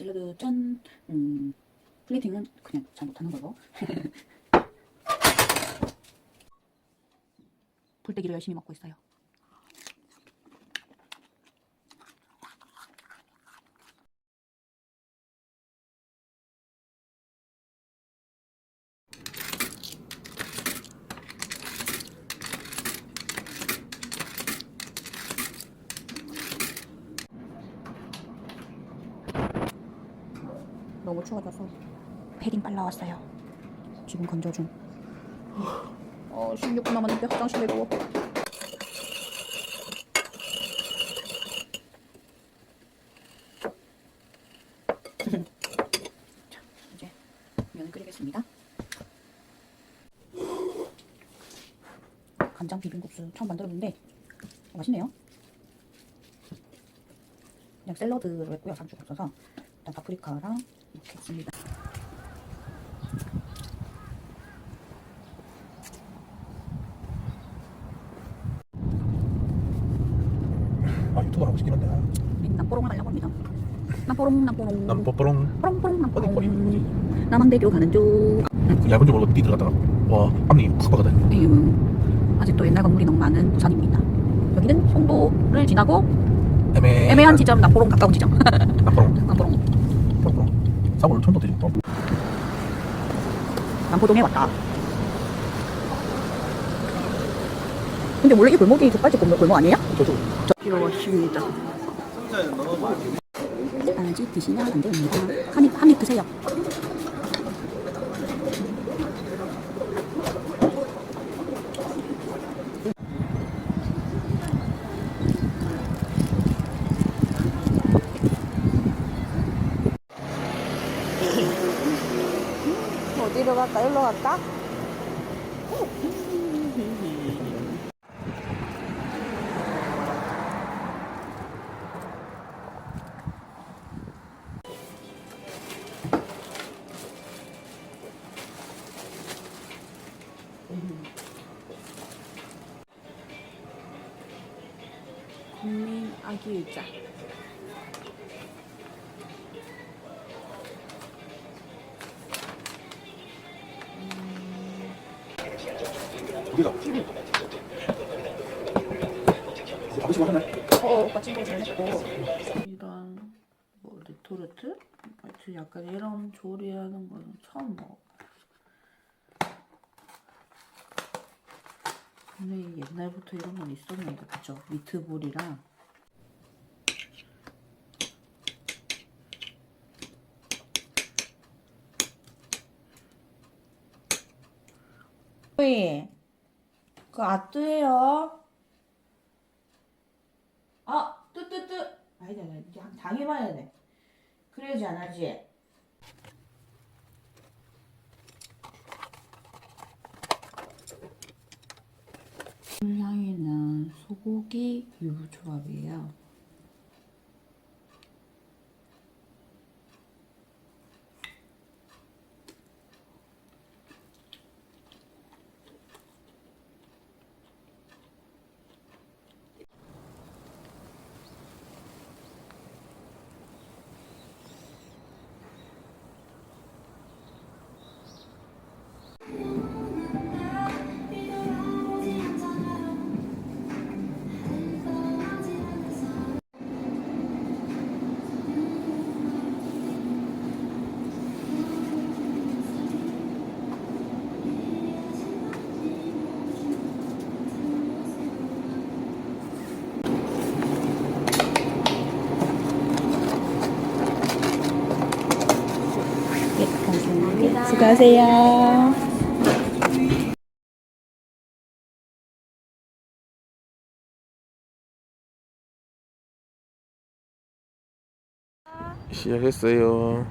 샐러드 짠. 음, 플레이팅은 그냥 잘 못하는 걸로. 불떼기를 열심히 먹고 있어요. 너무 추워져서 빨라왔어요. 지금 건조 중. 어, 16분 남았는데 화장실 내려워. 자, 이제 면을 끓이겠습니다. 간장 비빔국수 처음 만들었는데 어, 맛있네요. 그냥 샐러드로 했고요. 상추가 없어서 일단 파프리카랑 이렇게 했습니다. 아 유튜브 하고 싶긴 한데. 아, 남포롱을 가려고 합니다. 남포롱 난 뽀뽀롱? 뽀롱뽀롱 어디 거리 남포롱 뭐지? 남항대교 가는 중그 얇은 줄 모르고 니 들어갔다가. 와 앞니 확 박아다. 에휴, 아직도 옛날 건물이 너무 많은 부산입니다. 여기는 송도를 지나고 애매. 애매한 지점 남포롱 가까운 지점. 나쁘롱. 남포롱. 뽀뽀롱. 사고를 천도 되지 또. 남포동에 왔다. 근데 원래 이 골목이 족발집 골목, 골목 아니에요? 저쪽 귀여웠습니다. 아직 드시면 안 됩니다. 한 입, 한입 드세요. 어디로 갈까? 여기로 갈까? 우리가 아버지가 하네 어, 오빠 친구 잘했고. 이런 뭐 레토르트? 하여튼 약간 이런 조리하는 거는 처음 먹어. 분명히 옛날부터 이런 건 있었는데 그죠? 미트볼이랑 그 아뜨해요. 아, 뜨뜨뜨. 아니다, 한 당해봐야 돼. 그래야지 안 하지. 향이는 소고기 유부초밥이에요. 수고하세요. 시작했어요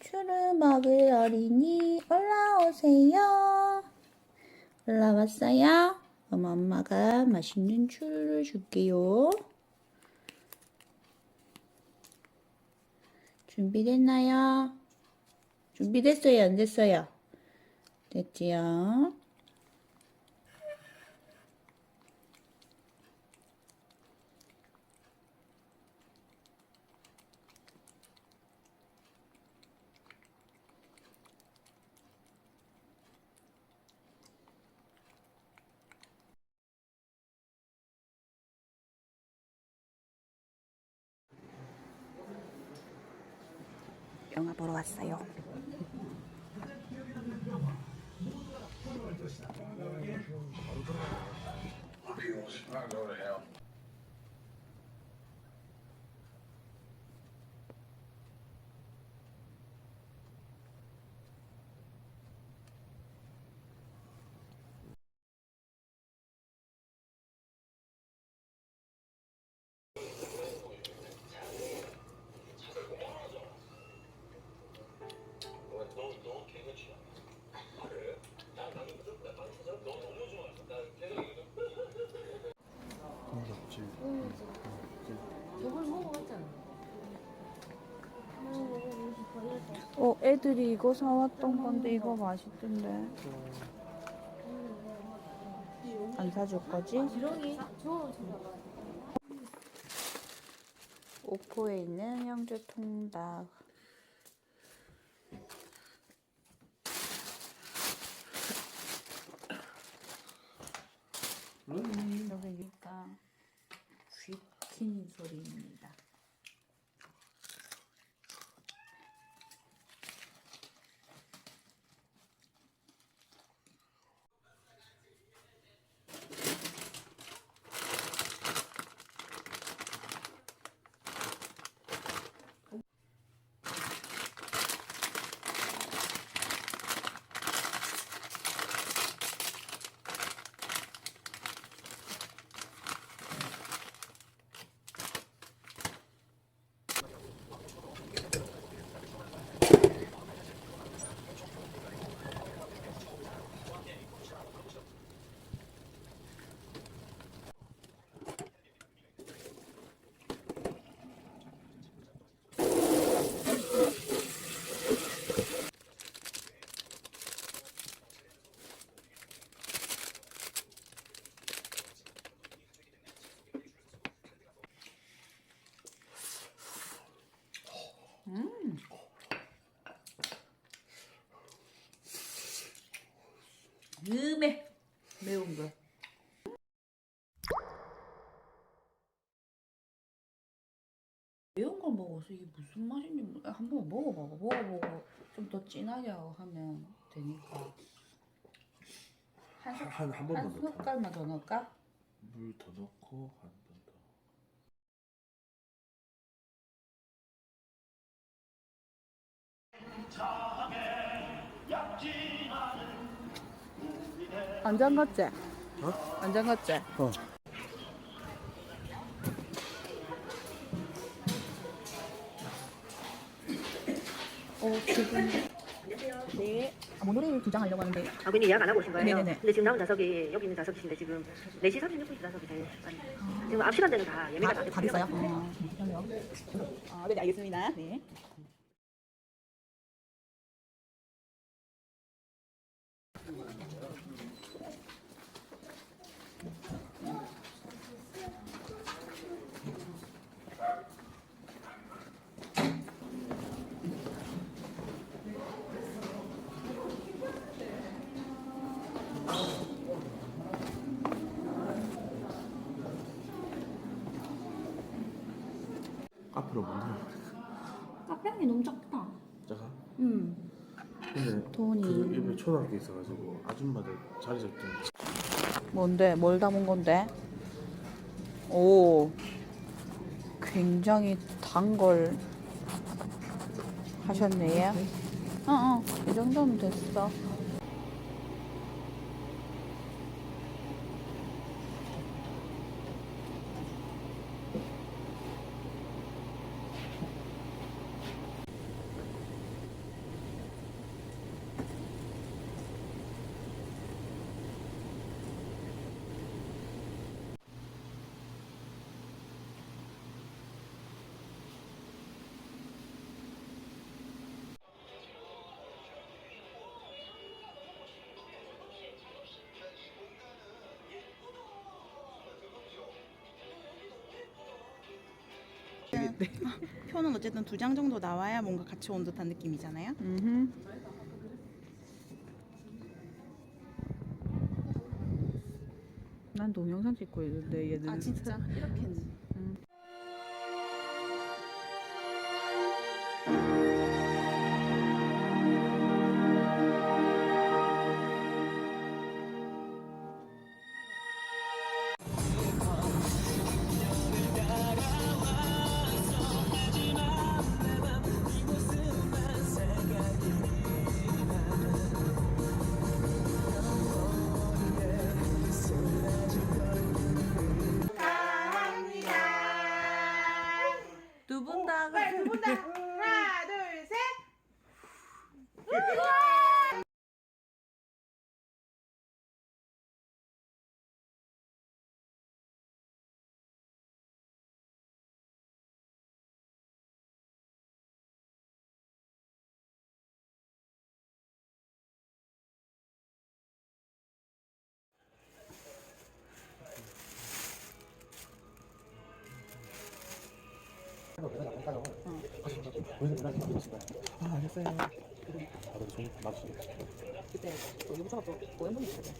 추를 먹을 어린이 올라왔어요? 그럼 엄마가 맛있는 추루를 줄게요. 준비됐나요? 준비됐어요? 안 됐어요? 됐지요? 영화 애들이 이거 사왔던 건데 이거 맛있던데. 안 사줄 거지? 오포에 있는 형제 통닭. 여기가 쥐킨 소리입니다. 음에 매운 거. 매운 걸 먹어서 이게 무슨 맛인지 모르- 한번 먹어봐봐. 먹어보고 좀 더 진하게 하면 되니까. 한, 숟- 한, 한한 번만 더. 숟갈만 더 넣을까? 물더 넣고 한 번 더. 안 잠갔지? 어? 안 잠갔지? 어. 어, 지금. 네. 아, 모노레일 두장 하려고 하는데. 아, 근데 예약 안 하고 오신 거예요? 네네네. 근데 지금 나온 좌석이 여기 있는 좌석이신데 지금 4시 36분 좌석이 돼. 지금 앞 시간대는 다 예매가 다, 다, 다 됐어요? 어, 잠시만요. 아, 네, 알겠습니다. 네. 앞으로 뭔데? 카페이 너무 작다. 자가. 음. 근데 돈이. 그 옆에 초등학교 있어가지고 아줌마들 자리 잡기 뭔데? 뭘 담은 건데? 오, 굉장히 단 걸 하셨네, 얘. 어, 어, 이 정도면 됐어. 그러면 아, 표는 어쨌든 두 장 정도 나와야 뭔가 같이 온 듯한 느낌이잖아요. 음. 난 동영상 찍고 있는데 얘는 아 진짜 이렇게는 아 알겠어요. 좀 맞추. 그때 또 고연분이 있거든.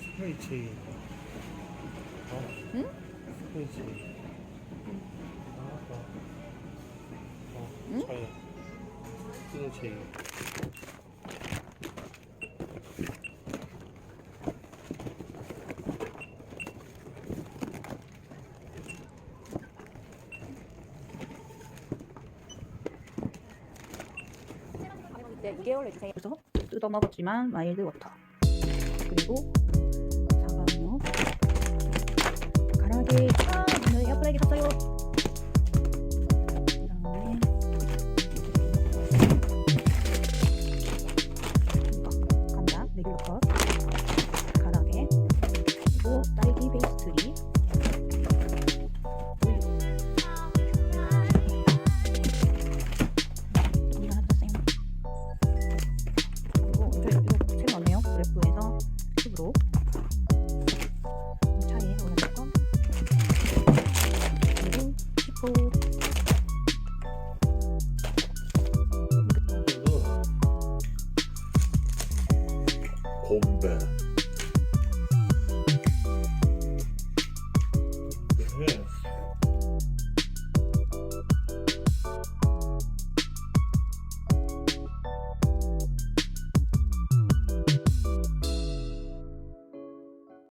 스프레이 체 스프레이 체인. 네, 2개월 해주세요. 그래서 뜯어 먹었지만 마일드 워터. 그리고 사과음료. 가라게. 아, 오늘 에어프라이기 샀어요. 그